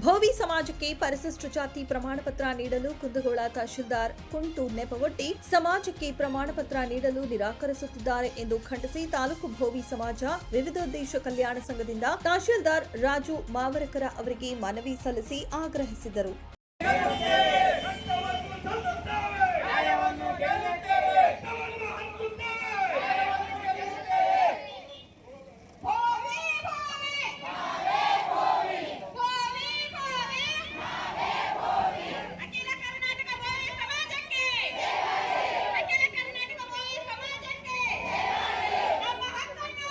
ಭೋವಿ ಸಮಾಜಕ್ಕೆ ಪರಿಶಿಷ್ಟ ಜಾತಿ ಪ್ರಮಾಣ ಪತ್ರ ನೀಡಲು ಕುಂದಗೋಳ ತಹಶೀಲ್ದಾರ್ ಕುಂಟು ನೆಪವೊಟ್ಟಿ ಸಮಾಜಕ್ಕೆ ಪ್ರಮಾಣ ಪತ್ರ ನೀಡಲು ನಿರಾಕರಿಸುತ್ತಿದ್ದಾರೆ ಎಂದು ಖಂಡಿಸಿ ತಾಲೂಕು ಭೋವಿ ಸಮಾಜ ವಿವಿಧೋದ್ದೇಶ ಕಲ್ಯಾಣ ಸಂಘದಿಂದ ತಹಶೀಲ್ದಾರ್ ರಾಜು ಮಾವರಕರ ಅವರಿಗೆ ಮನವಿ ಸಲ್ಲಿಸಿ ಆಗ್ರಹಿಸಿದರು ಭೋವಿ ಭೋವಿ ಭೋವಿ ಭೋವಿ ಅಖಿಲ ಕರ್ನಾಟಕ ಭೋವಿ ಸಮಾಜಕ್ಕೆ ಅಖಿಲ ಕರ್ನಾಟಕ ಭೋವಿ ಸಮಾಜಕ್ಕೆ ನಮ್ಮ ಹಕ್ಕನ್ನು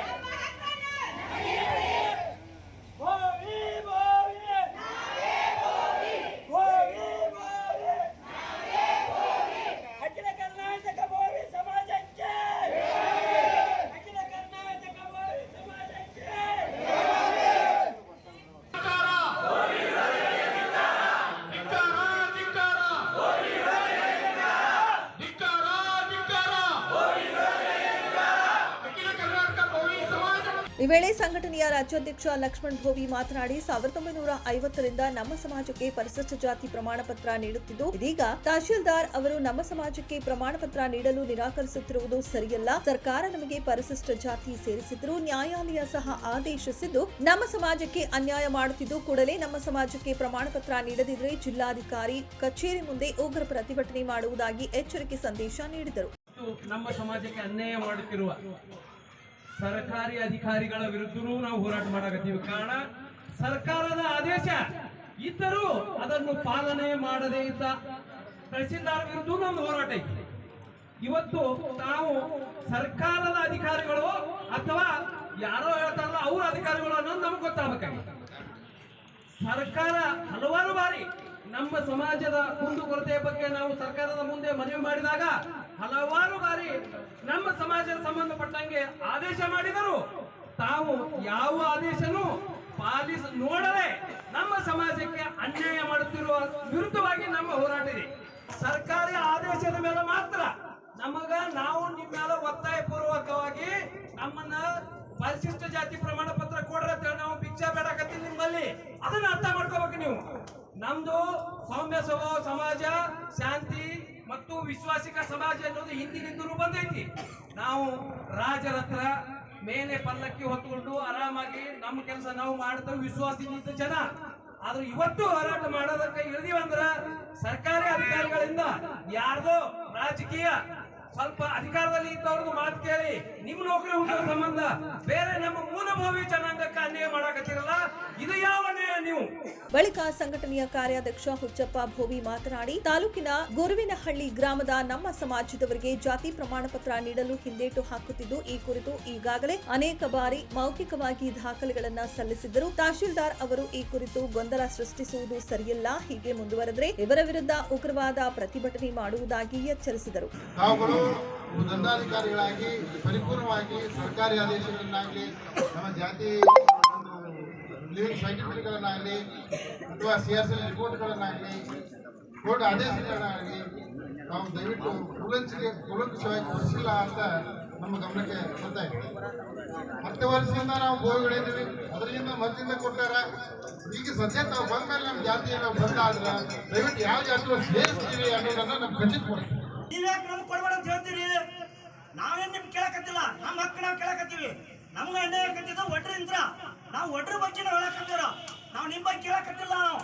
ನಮ್ಮ ಹಕ್ಕನ್ನು ಭೋವಿ ಭೋವಿ ಭೋವಿ ಭೋವಿ ಅಖಿಲ ಕರ್ನಾಟಕ ಭೋವಿ ಸಮಾಜಕ್ಕೆ ಅಖಿಲ ಕರ್ನಾಟಕ ಭೋವಿ ಸಮಾಜಕ್ಕೆ ಈ ವೇಳೆ ಸಂಘಟನೆಯ ರಾಜ್ಯಾಧ್ಯಕ್ಷ ಲಕ್ಷ್ಮಣ್ ಭೋವಿ ಮಾತನಾಡಿ, ಸಾವಿರದ ಒಂಬೈನೂರ ಐವತ್ತರಿಂದ ನಮ್ಮ ಸಮಾಜಕ್ಕೆ ಪರಿಶಿಷ್ಟ ಜಾತಿ ಪ್ರಮಾಣ ಪತ್ರ ನೀಡುತ್ತಿದ್ದು, ಇದೀಗ ತಹಶೀಲ್ದಾರ್ ಅವರು ನಮ್ಮ ಸಮಾಜಕ್ಕೆ ಪ್ರಮಾಣ ಪತ್ರ ನೀಡಲು ನಿರಾಕರಿಸುತ್ತಿರುವುದು ಸರಿಯಲ್ಲ. ಸರ್ಕಾರ ನಮಗೆ ಪರಿಶಿಷ್ಟ ಜಾತಿ ಸೇರಿಸಿದ್ರು ನ್ಯಾಯಾಲಯ ಸಹ ಆದೇಶಿಸಿದ್ದು, ನಮ್ಮ ಸಮಾಜಕ್ಕೆ ಅನ್ಯಾಯ ಮಾಡುತ್ತಿದ್ದು ಕೂಡಲೇ ನಮ್ಮ ಸಮಾಜಕ್ಕೆ ಪ್ರಮಾಣ ಪತ್ರ ನೀಡದಿದ್ರೆ ಜಿಲ್ಲಾಧಿಕಾರಿ ಕಚೇರಿ ಮುಂದೆ ಉಗ್ರ ಪ್ರತಿಭಟನೆ ಮಾಡುವುದಾಗಿ ಎಚ್ಚರಿಕೆ ಸಂದೇಶ ನೀಡಿದರು. ನಮ್ಮ ಸಮಾಜಕ್ಕೆ ಅನ್ಯಾಯ ಮಾಡುತ್ತಿರುವ ಸರ್ಕಾರಿ ಅಧಿಕಾರಿಗಳ ವಿರುದ್ಧನೂ ನಾವು ಹೋರಾಟ ಮಾಡಕತ್ತೀವಿ. ಕಾರಣ, ಸರ್ಕಾರದ ಆದೇಶ ಇದ್ದರೂ ಅದನ್ನು ಪಾಲನೆ ಮಾಡದೇ ಇದ್ದ ತಹಸೀಲ್ದಾರ್ ವಿರುದ್ಧ ನಮ್ದು ಹೋರಾಟ ಐತಿ. ಇವತ್ತು ನಾವು ಸರ್ಕಾರದ ಅಧಿಕಾರಿಗಳು ಅಥವಾ ಯಾರೋ ಹೇಳ್ತಾರಲ್ಲ, ಅವ್ರ ಅಧಿಕಾರಿಗಳು ಅನ್ನೋದು ನಮ್ಗೆ ಗೊತ್ತಾಗಬೇಕಾಗಿತ್ತು ಸರ್ಕಾರ ಹಲವಾರು ಬಾರಿ ನಮ್ಮ ಸಮಾಜದ ಕುಂದುಕೊರತೆಯ ಬಗ್ಗೆ ನಾವು ಸರ್ಕಾರದ ಮುಂದೆ ಮನವಿ ಮಾಡಿದಾಗ ಹಲವಾರು ಬಾರಿ ನಮ್ಮ ಸಮಾಜದ ಸಂಬಂಧಪಟ್ಟಂಗೆ ಆದೇಶ ಮಾಡಿದರು. ತಾವು ಯಾವ ಆದೇಶನೂ ಪಾಲಿಸ, ನೋಡದೆ ನಮ್ಮ ಸಮಾಜಕ್ಕೆ ಅನ್ಯಾಯ ಮಾಡುತ್ತಿರುವ ವಿರುದ್ಧವಾಗಿ ನಮ್ಮ ಹೋರಾಟ ಇದೆ. ಸರ್ಕಾರಿ ಆದೇಶದ ಮೇಲೆ ಮಾತ್ರ ನಮಗ ನಾವು ನಿಮ್ಮೆಲ್ಲ ಒತ್ತಾಯ ಪೂರ್ವಕವಾಗಿ ನಮ್ಮನ್ನ ಪರಿಶಿಷ್ಟ ಜಾತಿ ಪ್ರಮಾಣ ಪತ್ರ ಕೊಡ್ರಿ ಅಂತ ನಾವು ಭಿಕ್ಷಾ ಬೇಡಕತ್ತೀವಿ ನಿಮ್ಮಲ್ಲಿ. ಅದನ್ನ ಅರ್ಥ ಮಾಡ್ಕೋಬೇಕು. ನೀವು ನಮ್ದು ಸೌಮ್ಯ ಸ್ವಭಾವ ಸಮಾಜ, ಶಾಂತಿ ಮತ್ತು ವಿಶ್ವಾಸಿಕ ಸಮಾಜ ಅನ್ನೋದು ಹಿಂದಿನಿಂದಲೂ ಬಂದೈತಿ. ನಾವು ರಾಜರ ಹತ್ರ ಮೇಲೆ ಪಲ್ಲಕ್ಕಿ ಹೊತ್ಕೊಂಡು ಆರಾಮಾಗಿ ನಮ್ಮ ಕೆಲಸ ನಾವು ಮಾಡ್ತೇವೆ ವಿಶ್ವಾಸದಿಂದ ಜನ. ಆದ್ರೆ ಇವತ್ತು ಹೋರಾಟ ಮಾಡೋದಕ್ಕೆ ಇಳಿದಿವಂದ್ರ ಸರ್ಕಾರಿ ಅಧಿಕಾರಿಗಳಿಂದ ಯಾರ್ದೋ ರಾಜಕೀಯ ಸ್ವಲ್ಪ ಅಧಿಕಾರದಲ್ಲಿ ಇದ್ದವ್ರದ್ದು ಮಾತು ಕೇಳಿ ನಿಮ್ ನೌಕರಿ ಹುಡುಗ ಸಂಬಂಧ ಬೇರೆ ನಮ್ಮ ಮೂಲಭೂಮಿ ಜನಾಂಗಕ್ಕೆ ಅನ್ಯಾಯ ಮಾಡಕತ್ತಿರಲ್ಲ? ಇದು ಯಾವ ನೀವು? ಬಳಿಕ ಸಂಘಟನೆಯ ಕಾರ್ಯಾಧ್ಯಕ್ಷ ಹುಚ್ಚಪ್ಪ ಭೋವಿ ಮಾತನಾಡಿ ತಾಲೂಕಿನ ಗುರುವಿನಹಳ್ಳಿ ಗ್ರಾಮದ ನಮ್ಮ ಸಮಾಜದವರಿಗೆ ಜಾತಿ ಪ್ರಮಾಣ ಪತ್ರ ನೀಡಲು ಹಿಂದೇಟು ಹಾಕುತ್ತಿದ್ದು ಈ ಕುರಿತು ಈಗಾಗಲೇ ಅನೇಕ ಬಾರಿ ಮೌಖಿಕವಾಗಿ ದಾಖಲೆಗಳನ್ನು ಸಲ್ಲಿಸಿದ್ದರು. ತಹಶೀಲ್ದಾರ್ ಅವರು ಈ ಕುರಿತು ಗೊಂದಲ ಸೃಷ್ಟಿಸುವುದು ಸರಿಯಲ್ಲ ಹೀಗೆ ಮುಂದುವರೆದರೆ ಇವರ ವಿರುದ್ಧ ಉಗ್ರವಾದ ಪ್ರತಿಭಟನೆ ಮಾಡುವುದಾಗಿ ಎಚ್ಚರಿಸಿದರು. ದಂಡಾಧಿಕಾರಿಗಳಾಗಿ ಪರಿಪೂರ್ಣವಾಗಿ ಸರ್ಕಾರಿ ಆದೇಶಗಳನ್ನಾಗಲಿ, ನಮ್ಮ ಜಾತಿ ಲಿವಿಂಗ್ ಸರ್ಟಿಫಿಕೇಟ್ಗಳನ್ನಾಗಲಿ ಅಥವಾ ಸಿ ಆರ್ ಸಿ ರಿಪೋರ್ಟ್ಗಳನ್ನಾಗಲಿ, ಕೋರ್ಟ್ ಆದೇಶಗಳನ್ನಾಗಲಿ, ನಾವು ದಯವಿಟ್ಟು ಕುಲಂಚಿಗೆ ಕುಲಂಕುಷವಾಗಿ ಕೊಡಿಸಿಲ್ಲ ಅಂತ ನಮ್ಮ ಗಮನಕ್ಕೆ ಬರ್ತಾ ಇದೆ. ಹತ್ತು ವರ್ಷದಿಂದ ನಾವು ಗೋವಿಗಳಿದ್ದೀವಿ ಅದರಿಂದ ಮದ್ದಿಂದ ಕೊಟ್ಟಾರ ಈಗ ಸದ್ಯ ತಾವು ಬಂದ ಮೇಲೆ ನಮ್ಮ ಜಾತಿ ನಾವು ಬಂದ ಆದ್ರೆ ದಯವಿಟ್ಟು ಯಾವ ಜಾತಿ ಸೇರಿಸ್ತೀವಿ ಅನ್ನೋದನ್ನ ನಮ್ಗೆ ಖಚಿತಪಡಿಸ್ತೀವಿ ನೀವ್ಯಾಕೆ ನಮ್ಗೆ ಕೊಡ್ಬೇಡ ಅಂತ ಹೇಳ್ತೀರಿ? ನಾವೇನ್ ನಿಮ್ಗೆ ಕೇಳಕತ್ತಿಲ್ಲ. ನಮ್ಮ ಹಕ್ಕ ನಾವು ಕೇಳಕತ್ತೀವಿ. ನಮ್ಗೆ ಅನ್ಯಾಯ ಕತ್ತಿದ್ದ ಒಡ್ರಿಂತ್ರ ನಾವು ಒಡ್ರ ಬಗ್ಗೆ ನಾವು ಹೇಳಕತ್ತೀರ ನಾವು ನಿಮ್ಮ ಬಗ್ಗೆ ಕೇಳಕತ್ತಿಲ್ಲ ನಾವು.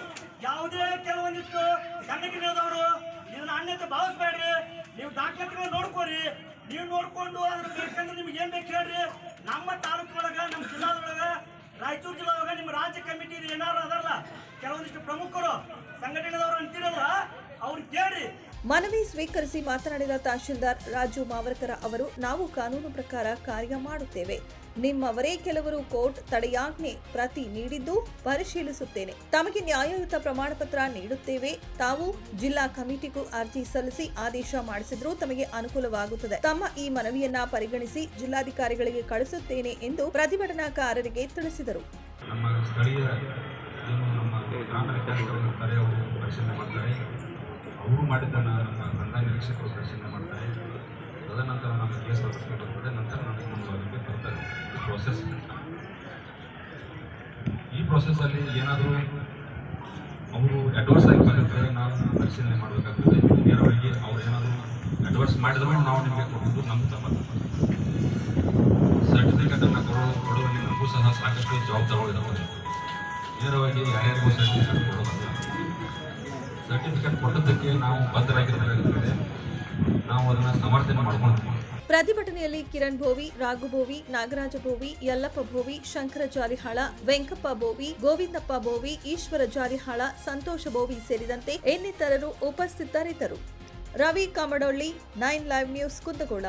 ಯಾವುದೇ ಕೆಲವೊಂದಿತ್ತು ಸಂಘಟನೆದವರು ನೀವು ನಾಣ್ಯತೆ ಭಾವಿಸ್ಬೇಡ್ರಿ. ನೀವು ದಾಖಲಾತಿಗಳು ನೋಡ್ಕೋರಿ. ನೀವು ನೋಡ್ಕೊಂಡು ಅದ್ರ ಬೇಕಂದ್ರೆ ನಿಮ್ಗೆ ಏನ್ ಬೇಕು ಹೇಳ್ರಿ. ನಮ್ಮ ತಾಲೂಕಿನೊಳಗ ನಮ್ಮ ಜಿಲ್ಲಾದೊಳಗ, ರಾಯಚೂರು ಜಿಲ್ಲಾ ಒಳಗ ನಿಮ್ಮ ರಾಜ್ಯ ಕಮಿಟಿ ಏನಾರು ಅದಲ್ಲ. ಕೆಲವೊಂದಿಷ್ಟು ಪ್ರಮುಖರು, ಸಂಘಟನೆದವರು ಅಂತಿರಲ್ಲ ಮನವಿ ಸ್ವೀಕರಿಸಿ ಮಾತನಾಡಿದ ತಹಶೀಲ್ದಾರ್ ರಾಜು ಮಾವರ್ಕರ ಅವರು, ನಾವು ಕಾನೂನು ಪ್ರಕಾರ ಕಾರ್ಯ ಮಾಡುತ್ತೇವೆ. ನಿಮ್ಮವರೇ ಕೆಲವರು ಕೋರ್ಟ್ ತಡೆಯಾಜ್ಞೆ ಪ್ರತಿ ನೀಡಿದ್ದು ಪರಿಶೀಲಿಸುತ್ತೇನೆ. ತಮಗೆ ನ್ಯಾಯಯುತ ಪ್ರಮಾಣ ಪತ್ರ ನೀಡುತ್ತೇವೆ. ತಾವು ಜಿಲ್ಲಾ ಕಮಿಟಿಗೂ ಅರ್ಜಿ ಸಲ್ಲಿಸಿ ಆದೇಶ ಮಾಡಿಸಿದ್ರೂ ತಮಗೆ ಅನುಕೂಲವಾಗುತ್ತದೆ. ತಮ್ಮ ಈ ಮನವಿಯನ್ನ ಪರಿಗಣಿಸಿ ಜಿಲ್ಲಾಧಿಕಾರಿಗಳಿಗೆ ಕಳಿಸುತ್ತೇನೆ ಎಂದು ಪ್ರತಿಭಟನಾಕಾರರಿಗೆ ತಿಳಿಸಿದರು. ಅವರು ಮಾಡಿದ್ದನ್ನು ನಮ್ಮ ಕಂದಾಯ ನಿರೀಕ್ಷಕರು ಪರಿಶೀಲನೆ ಮಾಡ್ತಾರೆ. ತದನಂತರ ನಮ್ಮ ಕೇಸ್ ವಾಪಸ್ಗೆ ಬರ್ತದೆ ನಂತರ ನಮಗೆ ಮುಂದುವರಿಕೆ ಬರ್ತಾರೆ ಈ ಪ್ರೋಸೆಸ್ ಈ ಪ್ರೊಸೆಸ್ ಅಲ್ಲಿ ಏನಾದರೂ ಅವರು ಅಡ್ವರ್ಸ್ ಆಗಿ ಬಂದಿದ್ರೆ ನಾವು ಪರಿಶೀಲನೆ ಮಾಡಬೇಕಾಗ್ತದೆ. ನೇರವಾಗಿ ಅವ್ರು ಏನಾದರೂ ಅಡ್ವರ್ಸ್ ಮಾಡಿದ್ರೆ ನಾವು ನಿಮಗೆ ಕೊಡೋದು ನಮ್ಮ ತಮ್ಮ ಸರ್ಟಿಫಿಕೇಟನ್ನು ಕೊಡೋ, ಕೊಡುವಲ್ಲಿ ನಮಗೂ ಸಹ ಸಾಕಷ್ಟು ಜವಾಬ್ದಾರಿಗಳಿದ್ದಾವೆ. ನೇರವಾಗಿ ಯಾರ್ಯಾರಿಗೂ ಸರ್ಟಿಫಿಕೇಟ್ ಕೊಡೋದಲ್ಲ. ಸರ್ಟಿಫಿಕೇಟ್ ನಾವು ನಾವು ಅದನ್ನು ಸಮರ್ಥನೆ ಮಾಡ್ಕೊಳ್ತೀವಿ ಪ್ರತಿಭಟನೆಯಲ್ಲಿ ಕಿರಣ್ ಭೋವಿ, ರಾಘು ಭೋವಿ, ನಾಗರಾಜ ಭೋವಿ, ಯಲ್ಲಪ್ಪ ಭೋವಿ, ಶಂಕರ ಜಾರಿಹಾಳ, ವೆಂಕಪ್ಪ ಭೋವಿ, ಗೋವಿಂದಪ್ಪ ಭೋವಿ, ಈಶ್ವರ ಜಾರಿಹಾಳ, ಸಂತೋಷ ಭೋವಿ ಸೇರಿದಂತೆ ಇನ್ನಿತರರು ಉಪಸ್ಥಿತರಿದ್ದರು. Ravi Kamadolli, nine live news Kundagol.